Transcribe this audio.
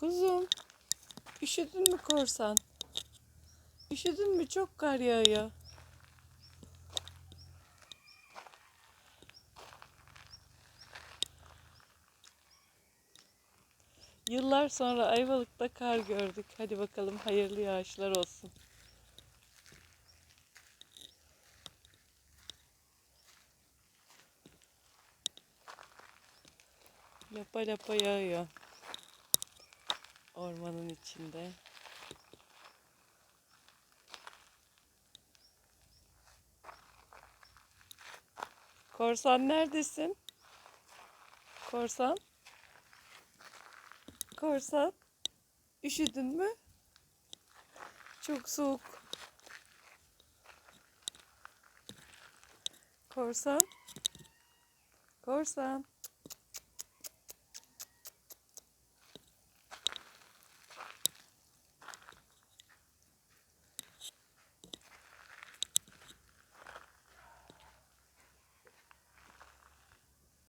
Kuzum, üşüdün mü korsan? Üşüdün mü? Çok kar yağıyor. Yıllar sonra Ayvalık'ta kar gördük. Hadi bakalım hayırlı yağışlar olsun. Lapa lapa yağıyor. Ormanın içinde. Korsan neredesin? Korsan? Korsan? Üşüdün mü? Çok soğuk. Korsan? Korsan?